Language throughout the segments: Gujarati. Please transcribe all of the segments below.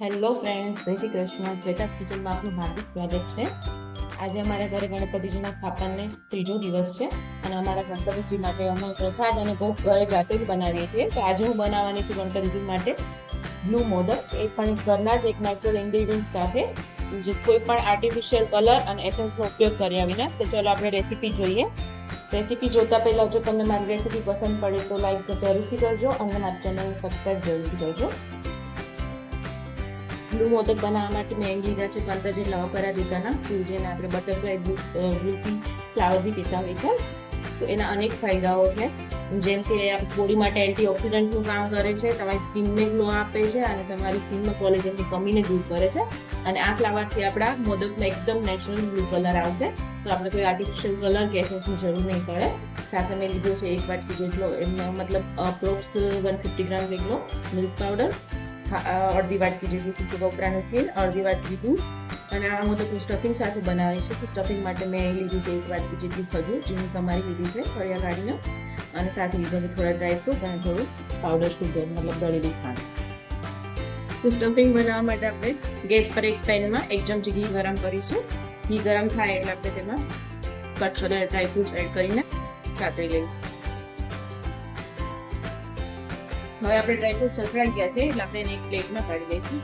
હેલો ફ્રેન્ડ્સ, જય શ્રી કૃષ્ણ. શ્વેતાસ કિચનમાં આપનું હાર્દિક સ્વાગત છે. આજે અમારા ઘરે ગણપતિજીના સ્થાપનને ત્રીજો દિવસ છે અને અમારા ગણપતિજી માટે અમે પ્રસાદ અને ભોગ ઘરે જાતે જ બનાવીએ છીએ. તો આજે હું બનાવવાની છું ગણપતિજી માટે બ્લુ મોદક. એ પણ ઘરના જ એક નેચરલ ઇન્ગ્રીડિયન્ટ સાથે. જે કોઈ પણ આર્ટિફિશિયલ કલર અને એસેન્સનો ઉપયોગ કર્યા વિના. તો ચલો આપણે રેસીપી જોઈએ. રેસીપી જોતા પહેલાં જો તમને મારી રેસીપી પસંદ પડે તો લાઈક જરૂરથી કરજો અને મારી ચેનલને સબસ્ક્રાઈબ જરૂરથી કરજો. બ્લુ મોદક બનાવવા માટે મેં લીધા છે પંદર જેટલા અપરાજિતાના જેને આપણે બટરફ્લાય બ્લુ બ્લુટી ફ્લાવર બી કહેતા હોય છે તો એના અનેક ફાયદાઓ છે. જેમ કે બોડી માટે એન્ટીઓક્સિડન્ટનું કામ કરે છે, તમારી સ્કિનને ગ્લો આપે છે અને તમારી સ્કિનમાં કોલેજનની કમીને દૂર કરે છે. અને આ ફ્લાવરથી આપણા મોદકમાં એકદમ નેચરલ બ્લુ કલર આવશે. તો આપણે કોઈ આર્ટિફિશિયલ કલર એસેન્સની જરૂર નહીં પડે. સાથે મેં લીધો છે એક વાટકી જેટલો મતલબ અપ્રોક્સ વન ફિફ્ટી ગ્રામ જેટલો મિલ્ક પાવડર અડધી વાટકી જેટલું સૂકું કોપરાનું તેલ, અડધી વાટકી દૂધ અને આ તો સ્ટફિંગ સાથે બનાવી છે. તો સ્ટફિંગ માટે મેં લીધી છે એક વાટકી જેટલી ખજૂર જે હું તમારી લીધી છે ફળિયા કાઢીને અને સાથે લીધો છે થોડા ડ્રાયફ્રૂટ અને થોડું પાવડર સુગર મતલબ દળેલી ખાંડ. તો સ્ટફિંગ બનાવવા માટે આપણે ગેસ પર એક પેનમાં એક ચમચી ઘી ગરમ કરીશું. ઘી ગરમ થાય એટલે આપણે તેમાં કટ કરેલા ડ્રાયફ્રૂટ્સ એડ કરીને સાતરી લઈશું. હવે આપણે ડ્રાયફ્રૂટ સસરાઈ ગયા છે, એટલે આપણે એને એક પ્લેટમાં કાઢી લઈશું.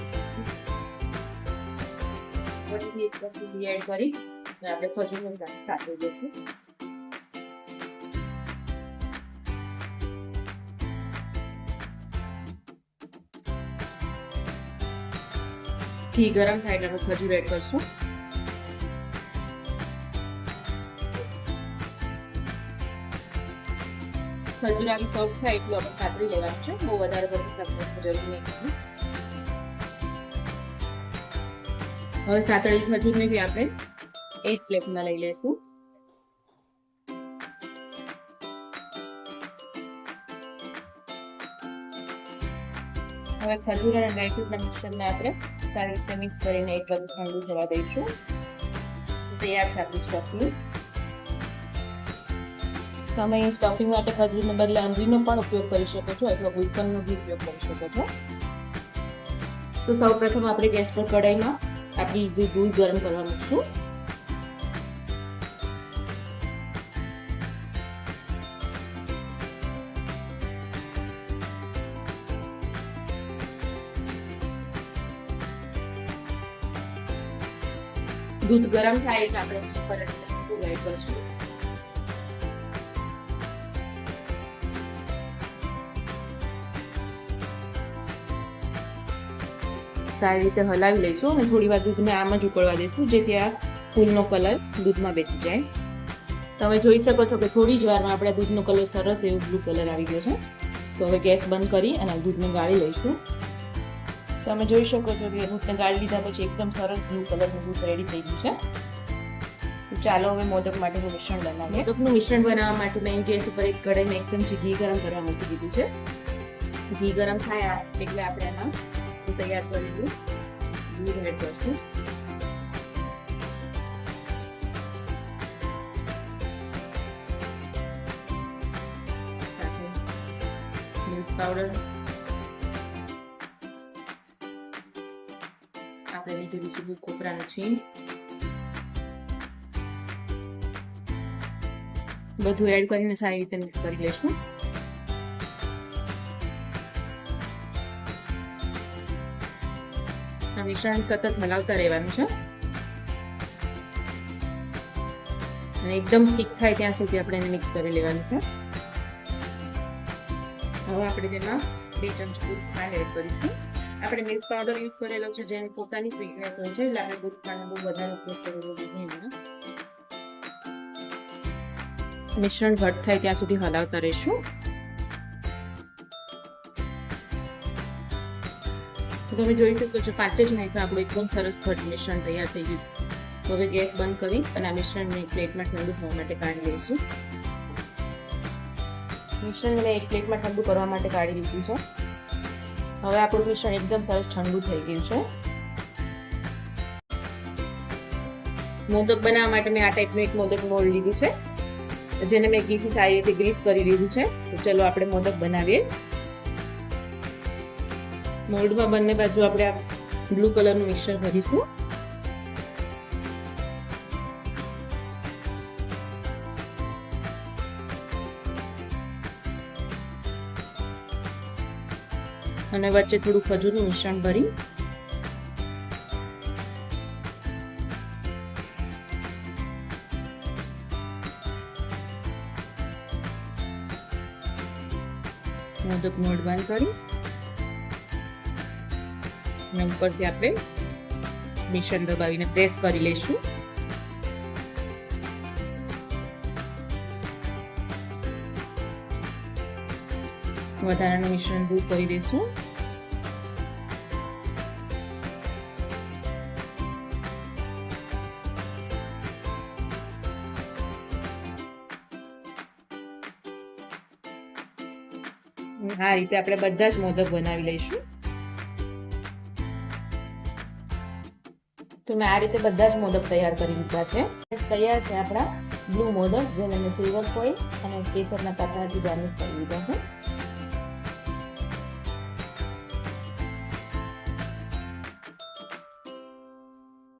ફરીથી એક પછી એડ કરી, અને આપણે ખજૂરનો સાથે દઈશું ઘી ગરમ થાય એટલે આપણે ખજૂર એડ કરશું. ખજૂર આવી સોફ્ટ થાય એટલું આપણે સાતરી લેવાનું છે. બહુ વધારે પડતું સાતરવાની જરૂર નહીં હવે સાતળી ખજૂરને બી આપણે એક પ્લેટમાં લઈ લઈશું. હવે ખજૂર અને ડ્રાયફ્રૂટના મિક્સરને આપણે સારી રીતે મિક્સ કરીને એક બાજુ ઠંડુ થવા દઈશું. તૈયાર છે આપણું સ્ટફિંગ તમે સ્ટફિંગ માટે ખજૂરને બદલે અંજીરનો પણ ઉપયોગ કરી શકો છો અથવા ગુલકંદનો બી ઉપયોગ કરી શકો છો. તો સૌ પ્રથમ આપણે ગેસ પર કઢાઈમાં આપણી દૂધ ગરમ કરવા મૂકશું દૂધ ગરમ થાય એટલે આપણે એડ કરશું. સારી રીતે હલાવી લઈશું અને થોડી વાર દૂધને આમ જ ઉકળવા દઈશું જેથી આ ફૂલનો કલર દૂધમાં બેસી જાય. તમે જોઈ શકો છો કે થોડી જ વારમાં આપણા દૂધનો કલર સરસ એવો બ્લુ કલર આવી ગયો છે. તો હવે ગેસ બંધ કરી અને દૂધને ગાળી લઈશું. તમે જોઈ શકો છો કે દૂધને ગાળી લીધા પછી એકદમ સરસ બ્લુ કલરનું દૂધ રેડી થઈ ગયું છે. ચાલો હવે મોદક માટેનું મિશ્રણ બનાવીએ. મોદકનું મિશ્રણ બનાવવા માટે મેં ગેસ ઉપર એક કઢાઈમાં એક ચમચી ઘી ગરમ કરવા મૂકી દીધું છે. ઘી ગરમ થાય એટલે આપણે એમાં તૈયાર કરીશું દૂધ એડ કરશું. સાથે મિલ્ક પાવડર આપણે લીધેલું છે કોપરાનું છીણ. બધું એડ કરીને સારી રીતે મિક્સ કરી લઈશું આ મિશ્રણ સતત હલાવતા રહેવાનું છે. અને એકદમ ઠીક થાય ત્યાં સુધી આપણે એને મિક્સ કરી લેવાનું છે. હવે આપણે તેમાં બે ચમચી દૂધ એડ કરીશું. આપણે મિલ્ક પાવડર યુઝ કરેલો છે જેની પોતાની સ્વીટનેસ હોય છે. એટલે આપણે દૂધ ખાંડ બહુ વધારે ઉપયોગ કરેલો નથી મિશ્રણ ઘટ થાય ત્યાં સુધી હલાવતા રહીશું. તમે જોઈ શકો છો, પાંચ જ મિનિટમાં આપણું એકદમ સરસ ઘટ મિશ્રણ તૈયાર થઈ ગયું. હવે ગેસ બંધ કરી અને આ મિશ્રણને પ્લેટમાં ઠંડુ થવા માટે કાઢી લઈશું. મિશ્રણ મેં એક પ્લેટમાં ઠંડુ કરવા માટે કાઢી લીધું છે. હવે આપણું મિશ્રણ એકદમ સરસ ઠંડુ થઈ ગયું છે. મોદક બનાવવા માટે મેં આ ટાઈપનું એક મોદક મોલ્ડ લીધું છે. જેને મેં ઘીથી સારી રીતે ગ્રીસ કરી લીધું છે. તો ચલો આપણે મોદક બનાવીએ. મોલ્ડમાં બંને બાજુ આપણે આ બ્લુ કલરનું મિક્સર ભરીશું અને વચ્ચે થોડું ખજૂરનું મિશ્રણ ભરી. મોદક મોડ બંધ કરી. અને ઉપરથી આપણે મિશ્રણ દબાવીને પ્રેસ કરી લઈશું. વધારાનું મિશ્રણ દૂર કરી દઈશું. આ રીતે આપણે બધા જ મોદક બનાવી લઈશું. તો મેં આ રીતે બધા જ મોદક તૈયાર કરી દીધા છે. તૈયાર છે આપણા બ્લુ મોદક, જેને મેં સિલ્વર ફોઇલ અને કેસરના પાત્રાથી ગાર્નિશ કરી દીધા છે.